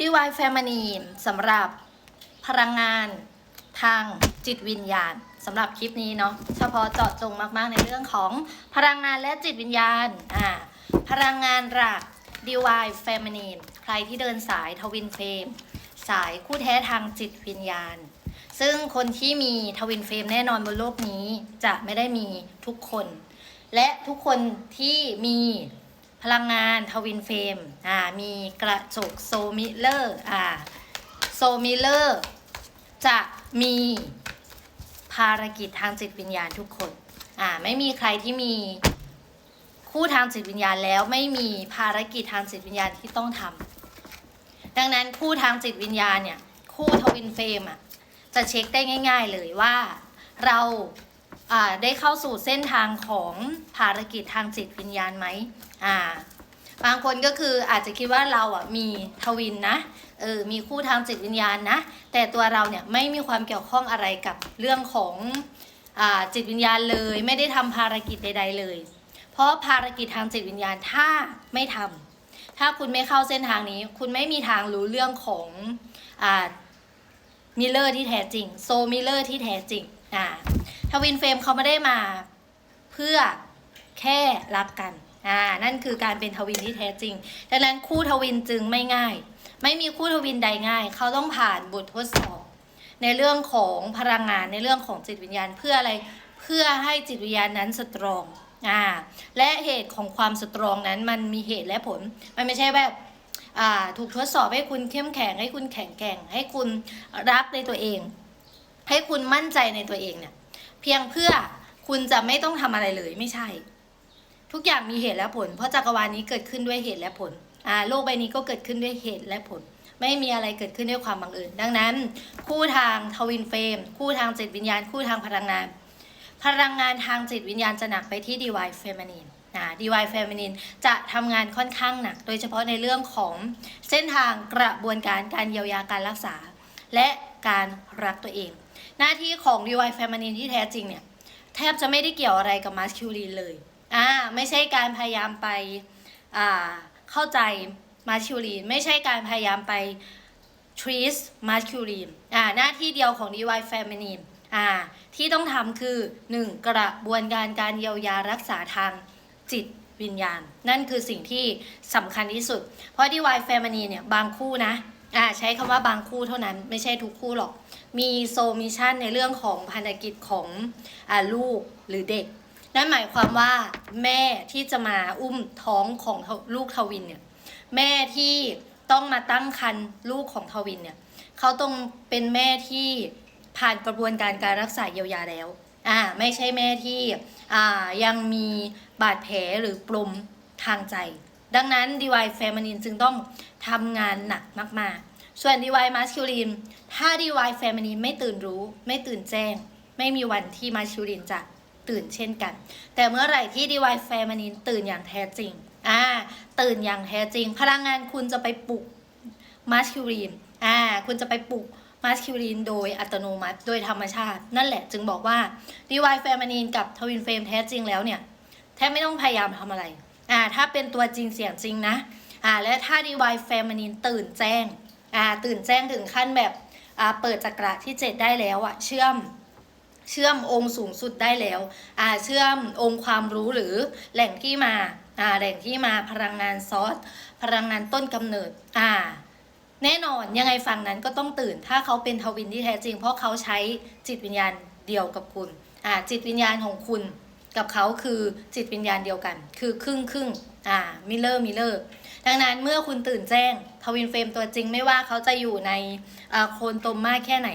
ดีวายแฟมินีนสำหรับพลังงานทางจิตวิญญาณสำหรับคลิปนี้เนาะเฉพาะเจาะจงมากๆในเรื่องของพลังงานและจิตวิญญาณอ่าพลังงานหลักดีวายแฟมินีนใครที่เดินสายทวินเฟรมสายคู่แท้ทางจิตวิญญาณ ซึ่งคนที่มีทวินเฟรมแน่นอนบนโลกนี้จะไม่ได้มีทุกคน และทุกคนที่มี ลังงานทวินเฟรมอ่ามีกระจกโซมิเลอร์อ่าโซมิเลอร์จะมีภารกิจทางจิตวิญญาณทุกคนอ่าไม่มีใครที่มีคู่ทางจิตวิญญาณแล้วไม่มีภารกิจทางจิตวิญญาณที่ต้องทำดังนั้นคู่ทางจิตวิญญาณเนี่ยคู่ทวินเฟรมอะจะเช็คได้ง่าย ๆเลยว่าเรา ได้เข้าสู่เส้นทางของภารกิจทางจิตวิญญาณไหมอ่าบางคนก็คืออาจจะคิดว่าเราอะมีทวินนะเออมีคู่ทางจิตวิญญาณนะ แต่ตัวเราเนี่ยไม่มีความเกี่ยวข้องอะไรกับเรื่องของอจิตวิญญาณเลย ไม่ได้ทำภารกิจใด ๆ เลย เพราะภารกิจทางจิตวิญญาณถ้าไม่ทำถ้าคุณไม่เข้าเส้นทางนี้ คุณไม่มีทางรู้เรื่องของอมิเลอร์ที่แท้จริง โซมิเลอร์ที่แท้จริงอ่า ทวินเฟรมเขาไม่ได้มาเพื่อแค่รักกัน อ่า นั่นคือการเป็นทวินที่แท้จริง ดังนั้นคู่ทวินจึงไม่ง่าย ไม่มีคู่ทวินใดง่าย เขาต้องผ่านบททดสอบ ในเรื่องของพลังงานในเรื่องของจิตวิญญาณเพื่ออะไร เพื่อให้จิตวิญญาณนั้นสตรอง อ่า และเหตุของความสตรองนั้นมันมีเหตุและผล มันไม่ใช่แบบอ่าถูกทดสอบให้คุณเข้มแข็งให้คุณแข็งแกร่ง ให้คุณรักในตัวเอง ให้คุณมั่นใจในตัวเองเนี่ย พียงเพื่อคุณจะไม่ต้องทำอะไรเลยไม่ใช่ ทุกอย่างมีเหตุและผล เพราะจักรวาลนี้เกิดขึ้นด้วยเหตุและผลอ่าโลกใบนี้ก็เกิดขึ้นด้วยเหตุและผล ไม่มีอะไรเกิดขึ้นด้วยความบังเอิญดังนั้น คู่ทางทวินเฟรมคู่ทางจิตวิญญาณ คู่ทางพลังงาน พลังงานทางจิตวิญญาณจะหนักไปที่ดีวายเฟมินีนนะดีวายเฟมินีนจะทำงานค่อนข้างหนัก โดยเฉพาะในเรื่องของเส้นทางกระบวนการการเยียวยาการรักษา และการรักตัวเอง หน้าที่ของดีวายเฟมินีนที่แท้จริงเนี่ย แทบจะไม่ได้เกี่ยวอะไรกับมาสคิวลีนเลยอ่าไม่ใช่การพยายามไปอ่าเข้าใจมาสคิวลีนไม่ใช่การพยายามไป treat มาสคิวลีนอ่าหน้าที่เดียวของ DY Feminine อ่าที่ต้องทำคือ 1. กระบวนการการเยียวยารักษาทางจิตวิญญาณ นั่นคือสิ่งที่สำคัญที่สุด เพราะ DY Feminine เนี่ย บางคู่นะ อ่าใช้คำว่าบางคู่เท่านั้นไม่ใช่ทุกคู่หรอก มีโซมิชันในเรื่องของพันธกิจของอาลูกหรือเด็ก นั่นหมายความว่าแม่ที่จะมาอุ้มท้องของลูกทวินเนี่ยแม่ที่ต้องมาตั้งครรภ์ลูกของทวินเนี่ยเขาต้องเป็นแม่ที่ผ่านกระบวนการการรักษาเยียวยาแล้วอ่าไม่ใช่แม่ที่อ่ายังมีบาดแผลหรือปลมทางใจ ดังนั้น DY Feminine จึงต้องทำงานหนักมาก ๆ ส่วน DY Masculine ถ้า DY Feminine ไม่ตื่นรู้ ไม่ตื่นแจ้ง ไม่มีวันที่ Masculine จะตื่นเช่นกัน แต่เมื่อไหร่ที่ DY Feminine ตื่นอย่างแท้จริงอ่าตื่นอย่างแท้จริง พลังงานคุณจะไปปลุก Masculine อ่าคุณจะไปปลุก Masculine โดยอัตโนมัติโดยธรรมชาติ นั่นแหละจึงบอกว่า DY Feminine กับ Twin Flame แท้จริงแล้วเนี่ย แทบไม่ต้องพยายามทำอะไร อ่าถ้าเป็นตัวจริงเสียงจริงนะอ่าและถ้า DY Feminine ตื่นแจ้งอ่าตื่นแจ้งถึงขั้นแบบอ่าเปิดจักระที่ 7 ได้แล้วอะเชื่อมเชื่อมองค์สูงสุดได้แล้วอ่าเชื่อมองค์ความรู้หรือแหล่งที่มาอ่าแหล่งที่มาพลังงานซอสพลังงานต้นกำเนิดอ่าแน่นอนยังไงฝั่งนั้นก็ต้องตื่น ถ้าเขาเป็นทวินที่แท้จริง เพราะเขาใช้จิตวิญญาณเดียวกับคุณอ่าจิตวิญญาณของคุณ กับเขาคือจิตวิญญาณเดียวกัน คือครึ่งครึ่งอ่ามิเลอร์มิเลอร์ดังนั้นเมื่อคุณตื่นแจ้งทวินเฟรมตัวจริงไม่ว่าเขาจะอยู่ในโคนตมมากแค่ไหน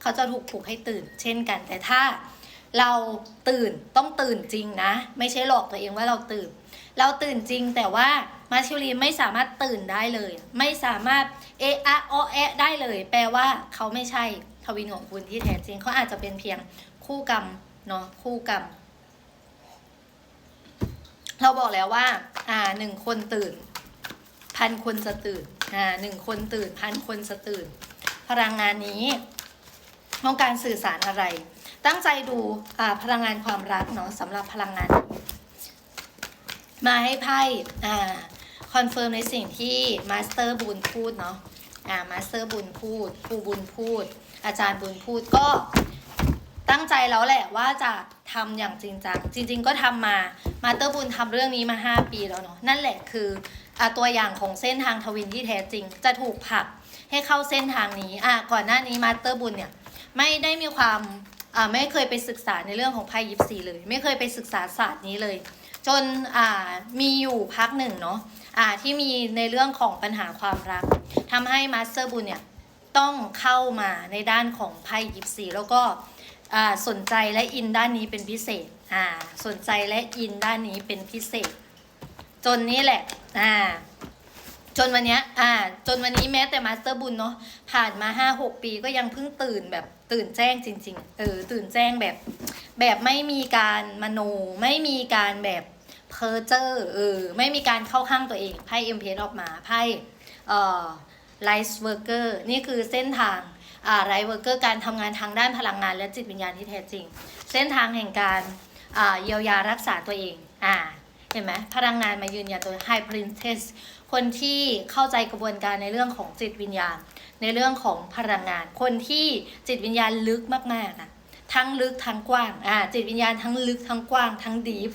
เขาจะถูกปลุกให้ตื่น เช่นกัน แต่ถ้าเราตื่นต้องตื่นจริงนะ ไม่ใช่หลอกตัวเองว่าเราตื่น เราตื่นจริงแต่ว่ามาชิลีไม่สามารถตื่นได้เลย ไม่สามารถเอะอะออแอะได้เลย แปลว่าเขาไม่ใช่ทวินของคุณที่แท้จริงเขาอาจจะเป็นเพียงคู่กรรมเนาะคู่กรรม เราบอกแล้วว่า อ่าหนึ่งคนตื่น พันคนจะตื่น อ่าหนึ่งคนตื่น พันคนจะตื่น พลังงานนี้ต้องการสื่อสารอะไร ตั้งใจดูอ่าพลังงานความรักเนาะสำหรับพลังงาน มาให้ไพ่อ่าคอนเฟิร์มในสิ่งที่มาสเตอร์บูนพูดเนาะอ่ามาสเตอร์บุญพูดครูบุญพูด อาจารย์บุญพูดก็ ตั้งใจแล้วแหละว่าจะทำอย่างจริงจังจริง ๆ ก็ทำมามาสเตอร์บุญทำเรื่องนี้มา 5 ปีแล้วเนาะนั่นแหละคืออตัวอย่างของเส้นทางทวินที่แท้จริง จะถูกผลักให้เข้าเส้นทางนี้อะก่อนหน้านี้มาสเตอร์บุญเนี่ยไม่ได้มีความอ่าไม่เคยไปศึกษาในเรื่องของไพ่ยิปซีเลย ไม่เคยไปศึกษาศาสตร์นี้เลย จนอ่ามีอยู่พักหนึ่งเนาะอ่าที่มีในเรื่องของปัญหาความรักทำให้มาสเตอร์บุญเนี่ยต้องเข้ามาในด้านของไพ่ยิปซีแล้วก็ สนใจและอินด้านนี้เป็นพิเศษอ่าสนใจและอินด้านนี้เป็นพิเศษ จนนี้แหละอ่าจนวันเนี้ยอ่า จนวันนี้แม้แต่มาสเตอร์บุญเนาะ ผ่านมา5-6ปีก็ยังเพิ่งตื่นแบบตื่นแจ้งจริง ๆ เออ ตื่นแจ้งแบบ แบบไม่มีการมโน ไม่มีการแบบเพอเจอร์เออ ไม่มีการเข้าข้างตัวเอง ไพ่เอ็มเพออกมา ไพ่ เอ่อไลฟ์เวิร์กเกอร์ นี่คือเส้นทาง ไลฟ์เวิร์กเกอร์การทำงานทางด้านพลังงาน และจิตวิญญาณที่แท้จริง เส้นทางแห่งการเยียวยารักษาตัวเองอ่าเห็นไหมพลังงานมายืนยันตัว High Princess คนที่เข้าใจกระบวนการในเรื่องของจิตวิญญาณ ในเรื่องของพลังงาน คนที่จิตวิญญาณลึกมากๆอะทั้งลึกทั้งกว้างอ่าจิตวิญญาณทั้งลึกทั้งกว้างทั้งดีฟ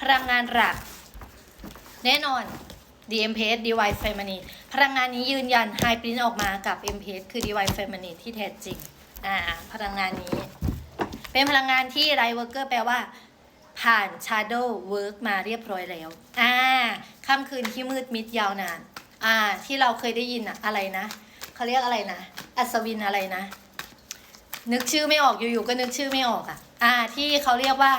พลังงานหลัก แน่นอน DMPS Divine Feminine พลังงานนี้ยืนยัน High Print ออกมากับ MPS คือ Divine Feminine ที่แท้จริง อ่า พลังงานนี้ เป็นพลังงานที่ Light Worker แปลว่า ผ่าน Shadow Work มาเรียบร้อยแล้ว อ่าค่ำคืนที่มืดมิดยาวนาน อ่า ที่เราเคยได้ยินอะอะไรนะ เขาเรียกอะไรนะ อัศวินอะไรนะ นึกชื่อไม่ออกอยู่ๆก็นึกชื่อไม่ออกอะอ่า ที่เขาเรียกว่า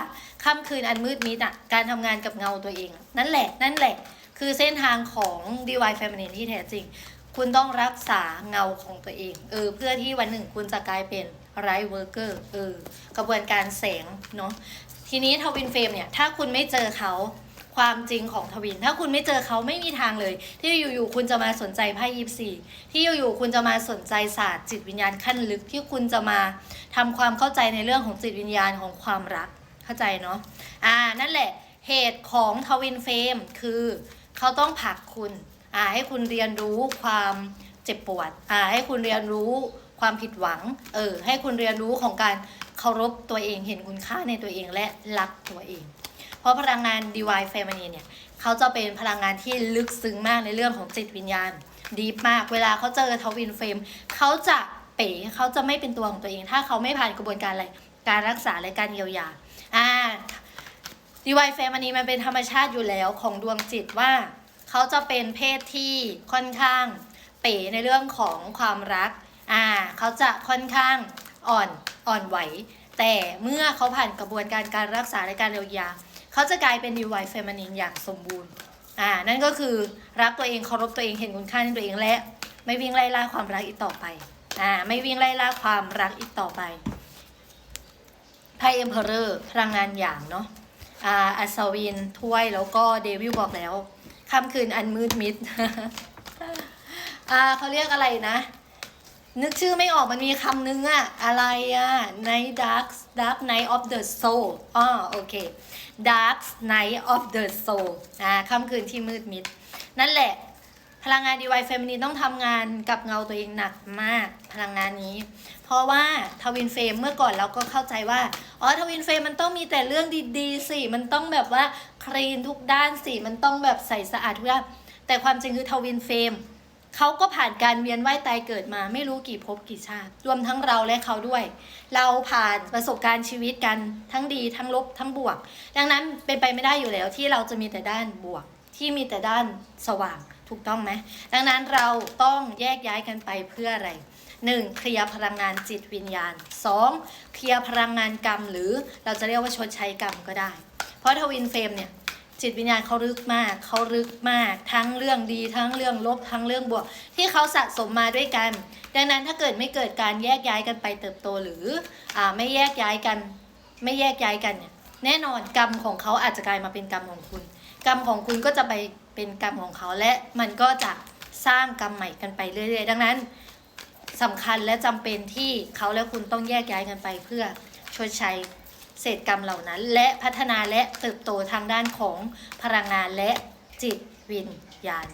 ค่ำคืนอันมืดมิดอะการทำงานกับเงาตัวเอง นั่นแหละ นั่นแหละ คือเส้นทางของ DIY Feminine ที่แท้จริง คุณต้องรักษาเงาของตัวเอง เออ เพื่อที่วันหนึ่งคุณจะกลายเป็นไรเวอร์เกอร์ เออ กระบวนการแสงเนาะ ทีนี้ทวินเฟรมเนี่ย ถ้าคุณไม่เจอเขาความจริงของทวิน ถ้าคุณไม่เจอเขาไม่มีทางเลย ที่อยู่ๆคุณจะมาสนใจไพ่ยิปซีที่อยู่ๆคุณจะมาสนใจศาสตร์จิตวิญญาณขั้นลึกที่คุณจะมาทำความเข้าใจในเรื่องของจิตวิญญาณของความรักเข้าใจเนาะอ่านั่นแหละเหตุของทวินเฟรมคือ เขาต้องผลักคุณอ่าให้คุณเรียนรู้ความเจ็บปวดอ่าให้คุณเรียนรู้ความผิดหวังเออให้คุณเรียนรู้ของการเคารพตัวเองเห็นคุณค่าในตัวเองและรักตัวเอง เพราะพลังงาน Divine Feminine เนี่ยเขาจะเป็นพลังงานที่ลึกซึ้งมากในเรื่องของจิตวิญญาณ ดีมากเวลาเขาเจอทวินเฟรมเขาจะเป๋เขาจะไม่เป็นตัวของตัวเอง ถ้าเขาไม่ผ่านกระบวนการอะไรการรักษาและการเยียวยาอ่า Divine Feminine มันเป็นธรรมชาติอยู่แล้วของดวงจิตว่า เขาจะเป็นเพศที่ค่อนข้างเป๋ในเรื่องของความรัก อ่า เขาจะค่อนข้างอ่อนอ่อนไหว แต่เมื่อเขาผ่านกระบวนการการรักษาและการเยียวยา เขาจะกลายเป็น divine feminine อย่างสมบูรณ์ อ่า นั่นก็คือรักตัวเองเคารพตัวเองเห็นคุณค่าในตัวเองและ ไม่วิ่งไล่ล่าความรักอีกต่อไป อ่า ไม่วิ่งไล่ล่าความรักอีกต่อไปไพ่ emperor พลังงานอย่างเนาะ อาอัศวินถ้วยแล้วก็เดวิลบอกแล้วค่ำคืนอันมืดมิดอาเขาเรียกอะไรนะ นึกชื่อไม่ออกมันมีคำนึงอะอะไรอะ Night Dark Dark Night of the Soul อ๋อโอเค Dark Night of the Soul อ่าค่ำคืนที่มืดมิด นั่นแหละ พลังงาน DY Feminine ต้องทำงานกับเงาตัวเองหนักมากพลังงานนี้ เพราะว่าทวินเฟมเมื่อก่อนเราก็เข้าใจว่าอ๋อทวินเฟมมันต้องมีแต่เรื่องดีๆสิมันต้องแบบว่าคลีนทุกด้านสิมันต้องแบบใสสะอาดทุกด้านแต่ความจริงคือทวินเฟมเขาก็ผ่านการเวียนว่ายตายเกิดมาไม่รู้กี่ภพกี่ชาติ รวมทั้งเราและเขาด้วย เราผ่านประสบการณ์ชีวิตกันทั้งดีทั้งลบทั้งบวก ดังนั้นเป็นไปไม่ได้อยู่แล้วที่เราจะมีแต่ด้านบวกที่มีแต่ด้านสว่าง ถูกต้องไหมดังนั้นเราต้องแยกย้ายกันไปเพื่ออะไร 1. เคลียร์พลังงานจิตวิญญาณ 2. เคลียร์พลังงานกรรม หรือเราจะเรียกว่าชดใช้กรรมก็ได้ เพราะทวินเฟรมเนี่ยจิตวิญญาณเขาลึกมากเขาลึกมาก ทั้งเรื่องดี ทั้งเรื่องลบ ทั้งเรื่องบวก ที่เขาสะสมมาด้วยกัน ดังนั้นถ้าเกิดไม่เกิดการแยกย้ายกันไปเติบโตหรืออไม่แยกย้ายกัน ไม่แยกย้ายกันเนี่ย แน่นอนกรรมของเขาอาจจะกลายมาเป็นกรรมของคุณ กรรมของคุณก็จะไปเป็นกรรมของเขาและมันก็จะสร้างกรรมใหม่กันไปเรื่อย ๆ ดังนั้นสำคัญและจำเป็นที่เขาและคุณต้องแยกย้ายกันไปเพื่อชดใช้เศษกรรมเหล่านั้น และพัฒนาและเติบโตทางด้านของพลังงานและจิตวิญญาณ